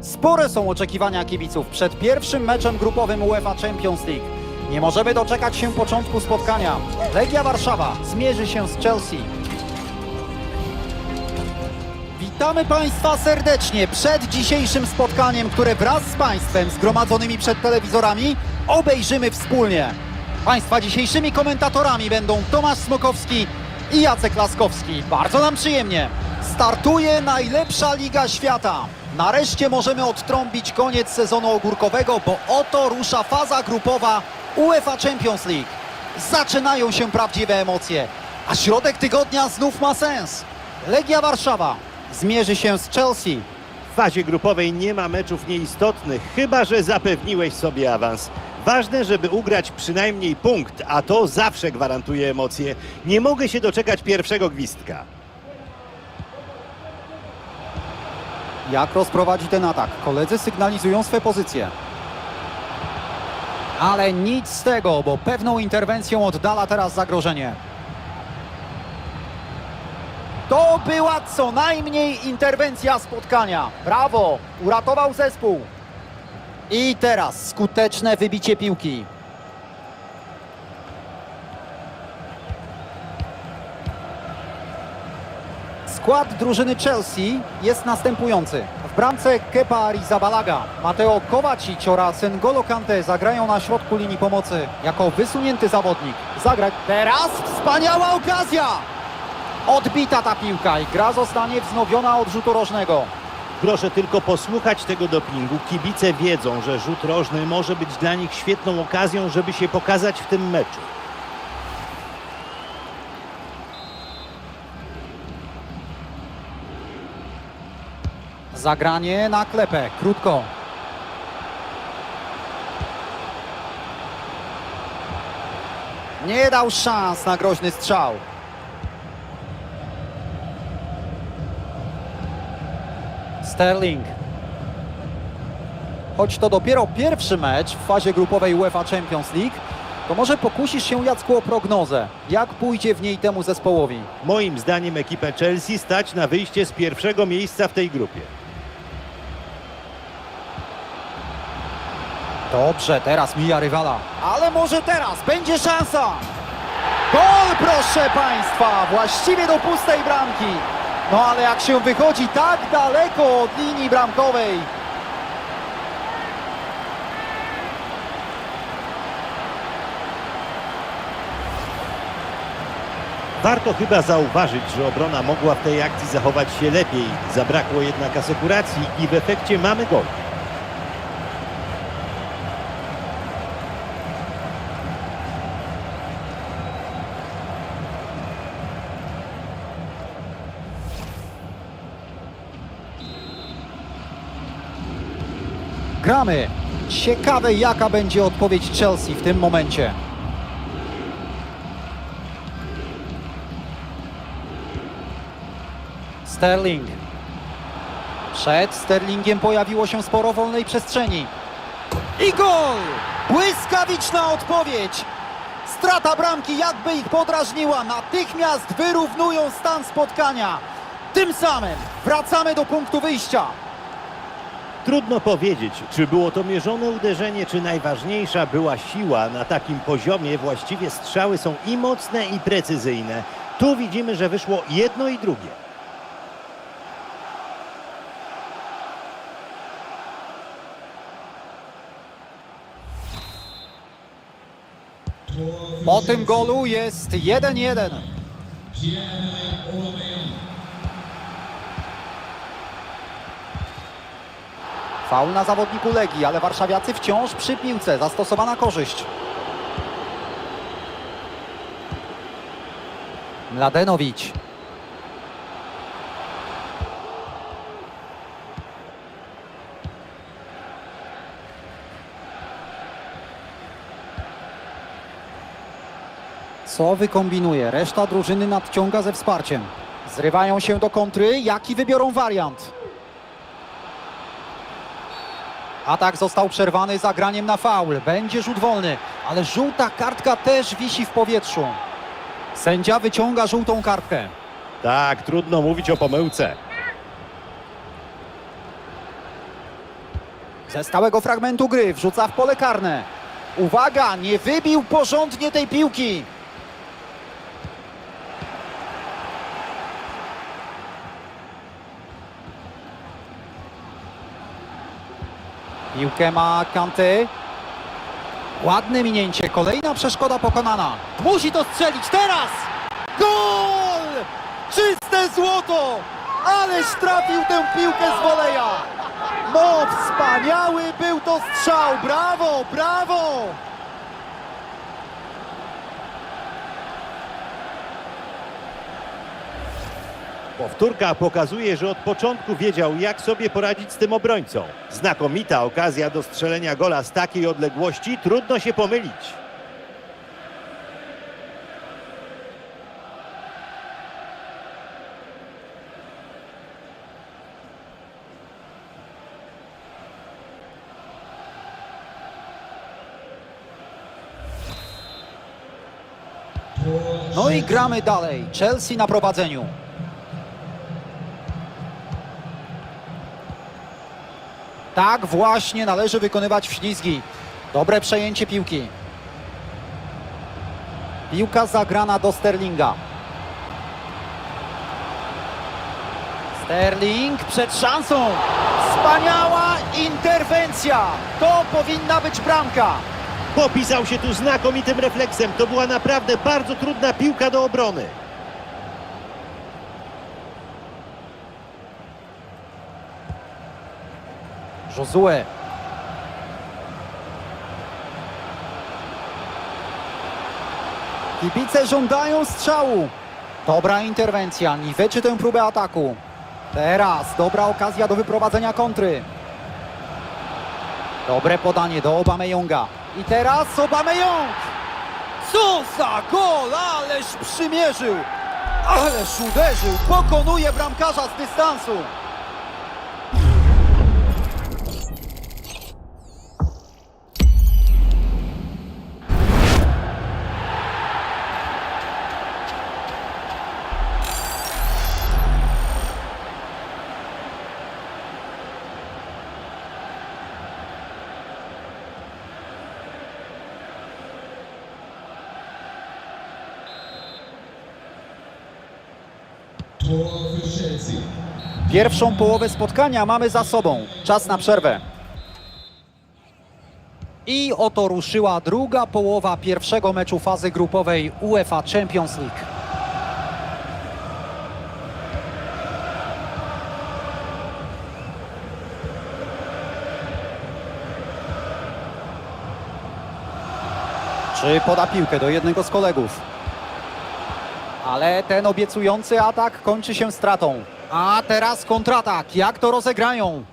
Spore są oczekiwania kibiców przed pierwszym meczem grupowym UEFA Champions League. Nie możemy doczekać się początku spotkania. Legia Warszawa zmierzy się z Chelsea. Witamy Państwa serdecznie przed dzisiejszym spotkaniem, które wraz z Państwem zgromadzonymi przed telewizorami obejrzymy wspólnie. Państwa dzisiejszymi komentatorami będą Tomasz Smokowski i Jacek Laskowski. Bardzo nam przyjemnie. Startuje najlepsza Liga Świata. Nareszcie możemy odtrąbić koniec sezonu ogórkowego, bo oto rusza faza grupowa UEFA Champions League. Zaczynają się prawdziwe emocje, a środek tygodnia znów ma sens. Legia Warszawa zmierzy się z Chelsea. W fazie grupowej nie ma meczów nieistotnych, chyba że zapewniłeś sobie awans. Ważne, żeby ugrać przynajmniej punkt, a to zawsze gwarantuje emocje. Nie mogę się doczekać pierwszego gwizdka. Jak rozprowadzi ten atak? Koledzy sygnalizują swe pozycje. Ale nic z tego, bo pewną interwencją oddala teraz zagrożenie. To była co najmniej interwencja spotkania. Brawo! Uratował zespół. I teraz skuteczne wybicie piłki. Skład drużyny Chelsea jest następujący. W bramce Kepa Arrizabalaga, Mateo Kovacic oraz N'Golo Kante zagrają na środku linii pomocy jako wysunięty zawodnik. Zagrać teraz wspaniała okazja! Odbita ta piłka i gra zostanie wznowiona od rzutu rożnego. Proszę tylko posłuchać tego dopingu. Kibice wiedzą, że rzut rożny może być dla nich świetną okazją, żeby się pokazać w tym meczu. Zagranie na klepę, krótko. Nie dał szans na groźny strzał. Sterling. Choć to dopiero pierwszy mecz w fazie grupowej UEFA Champions League, to może pokusisz się Jacku o prognozę. Jak pójdzie w niej temu zespołowi? Moim zdaniem ekipę Chelsea stać na wyjście z pierwszego miejsca w tej grupie. Dobrze, teraz mija rywala. Ale może teraz będzie szansa. Gol, proszę Państwa, właściwie do pustej bramki. No ale jak się wychodzi tak daleko od linii bramkowej. Warto chyba zauważyć, że obrona mogła w tej akcji zachować się lepiej. Zabrakło jednak asekuracji i w efekcie mamy gol. Gramy. Ciekawe jaka będzie odpowiedź Chelsea w tym momencie. Sterling. Przed Sterlingiem pojawiło się sporo wolnej przestrzeni. I gol! Błyskawiczna odpowiedź! Strata bramki jakby ich podrażniła. Natychmiast wyrównują stan spotkania. Tym samym wracamy do punktu wyjścia. Trudno powiedzieć, czy było to mierzone uderzenie, czy najważniejsza była siła. Na takim poziomie właściwie strzały są i mocne, i precyzyjne. Tu widzimy, że wyszło jedno i drugie. Po tym golu jest 1-1. Faul na zawodniku Legii, ale warszawiacy wciąż przy piłce. Zastosowana korzyść. Mladenowicz. Co wykombinuje? Reszta drużyny nadciąga ze wsparciem. Zrywają się do kontry. Jaki wybiorą wariant? Atak został przerwany zagraniem na faul. Będzie rzut wolny, ale żółta kartka też wisi w powietrzu. Sędzia wyciąga żółtą kartkę. Tak, trudno mówić o pomyłce. Ze stałego fragmentu gry wrzuca w pole karne. Uwaga, nie wybił porządnie tej piłki. Piłkę ma Kanty. Ładne minięcie, kolejna przeszkoda pokonana. Musi to strzelić teraz! Gol! Czyste złoto! Ależ trafił tę piłkę z woleja! No, wspaniały był to strzał! Brawo, brawo! Powtórka pokazuje, że od początku wiedział, jak sobie poradzić z tym obrońcą. Znakomita okazja do strzelenia gola z takiej odległości, trudno się pomylić. No i gramy dalej. Chelsea na prowadzeniu. Tak właśnie należy wykonywać wślizgi. Dobre przejęcie piłki. Piłka zagrana do Sterlinga. Sterling przed szansą. Wspaniała interwencja. To powinna być bramka. Popisał się tu znakomitym refleksem. To była naprawdę bardzo trudna piłka do obrony. Josue. Kibice żądają strzału. Dobra interwencja, niweczy tę próbę ataku. Teraz dobra okazja do wyprowadzenia kontry. Dobre podanie do Obamejonga. I teraz Obameyong! Co za gol! Ależ przymierzył! Ależ uderzył! Pokonuje bramkarza z dystansu! Pierwszą połowę spotkania mamy za sobą. Czas na przerwę. I oto ruszyła druga połowa pierwszego meczu fazy grupowej UEFA Champions League. Czy poda piłkę do jednego z kolegów? Ale ten obiecujący atak kończy się stratą. A teraz kontratak. Jak to rozegrają?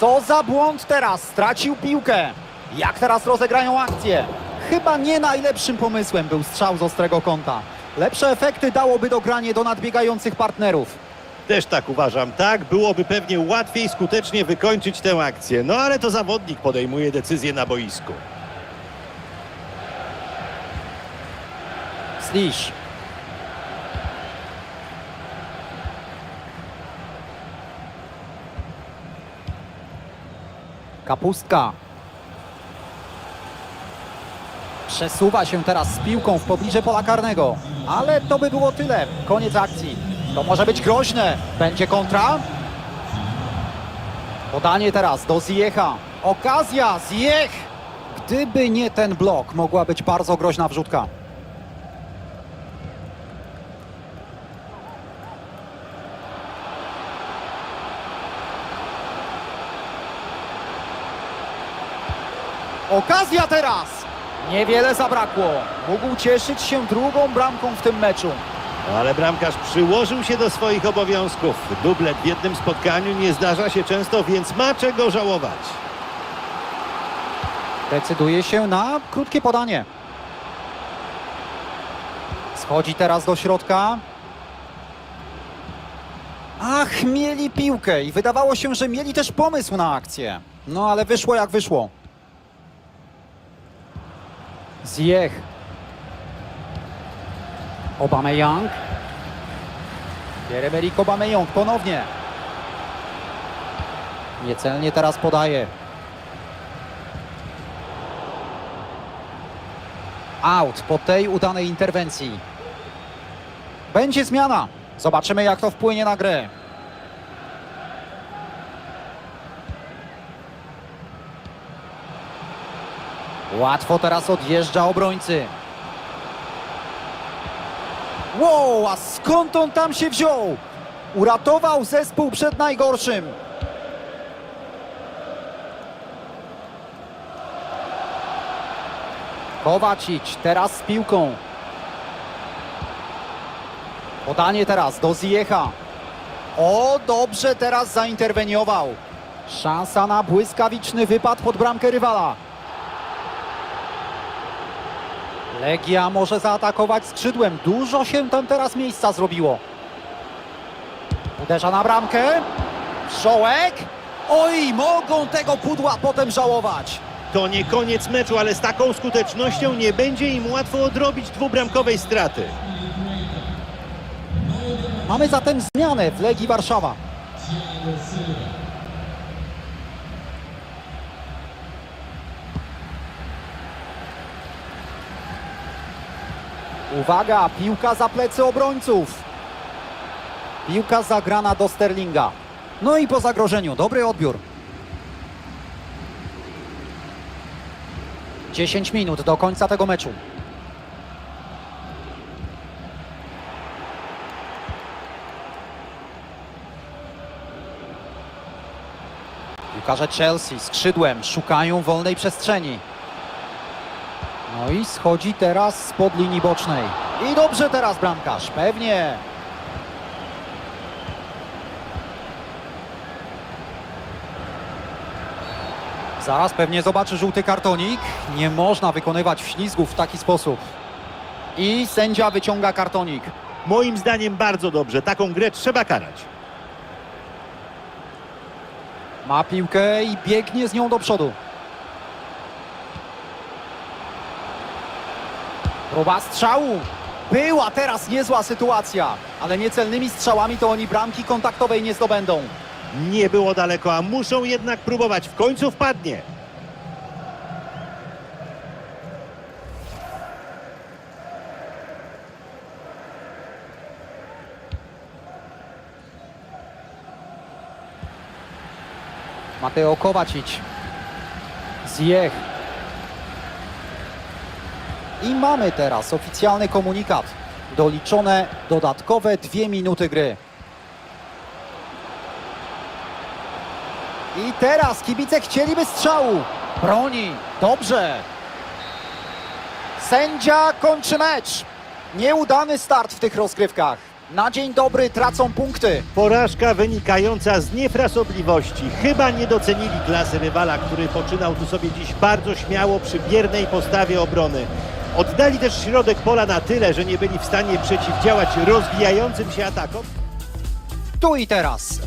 Co za błąd teraz? Stracił piłkę. Jak teraz rozegrają akcję? Chyba nie najlepszym pomysłem był strzał z ostrego kąta. Lepsze efekty dałoby dogranie do nadbiegających partnerów. Też tak uważam. Tak, byłoby pewnie łatwiej skutecznie wykończyć tę akcję. No ale to zawodnik podejmuje decyzję na boisku. Slisz. Kapustka. Przesuwa się teraz z piłką w pobliże pola karnego. Ale to by było tyle. Koniec akcji. To może być groźne. Będzie kontra. Podanie teraz do Ziecha. Okazja, Ziech! Gdyby nie ten blok, mogła być bardzo groźna wrzutka. Okazja teraz! Niewiele zabrakło. Mógł cieszyć się drugą bramką w tym meczu. Ale bramkarz przyłożył się do swoich obowiązków. Dublet w jednym spotkaniu nie zdarza się często, więc ma czego żałować. Decyduje się na krótkie podanie. Schodzi teraz do środka. Ach, mieli piłkę i wydawało się, że mieli też pomysł na akcję. No ale wyszło jak wyszło. Zjech. Aubameyang. Pierre-Emerick Aubameyang ponownie. Niecelnie teraz podaje. Out po tej udanej interwencji. Będzie zmiana. Zobaczymy jak to wpłynie na grę. Łatwo teraz odjeżdża obrońcy. Wow, a skąd on tam się wziął? Uratował zespół przed najgorszym. Kowacic teraz z piłką. Podanie teraz do Ziecha. O, dobrze teraz zainterweniował. Szansa na błyskawiczny wypad pod bramkę rywala. Legia może zaatakować skrzydłem. Dużo się tam teraz miejsca zrobiło. Uderza na bramkę. Szołek. Oj, mogą tego pudła potem żałować. To nie koniec meczu, ale z taką skutecznością nie będzie im łatwo odrobić dwubramkowej straty. Mamy zatem zmianę w Legii Warszawa. Uwaga, piłka za plecy obrońców. Piłka zagrana do Sterlinga. No i po zagrożeniu, dobry odbiór. 10 minut do końca tego meczu. Piłkarze Chelsea skrzydłem szukają wolnej przestrzeni. No i schodzi teraz spod linii bocznej. I dobrze teraz bramkarz, pewnie. Zaraz pewnie zobaczy żółty kartonik. Nie można wykonywać ślizgów w taki sposób. I sędzia wyciąga kartonik. Moim zdaniem bardzo dobrze. Taką grę trzeba karać. Ma piłkę i biegnie z nią do przodu. Próba strzału. Była teraz niezła sytuacja, ale niecelnymi strzałami to oni bramki kontaktowej nie zdobędą. Nie było daleko, a muszą jednak próbować. W końcu wpadnie. Mateo Kovacic. Zjech. I mamy teraz oficjalny komunikat. Doliczone dodatkowe dwie minuty gry. I teraz kibice chcieliby strzału. Broni. Dobrze. Sędzia kończy mecz. Nieudany start w tych rozgrywkach. Na dzień dobry tracą punkty. Porażka wynikająca z niefrasobliwości. Chyba nie docenili klasy rywala, który poczynał tu sobie dziś bardzo śmiało przy biernej postawie obrony. Oddali też środek pola na tyle, że nie byli w stanie przeciwdziałać rozwijającym się atakom. Tu i teraz.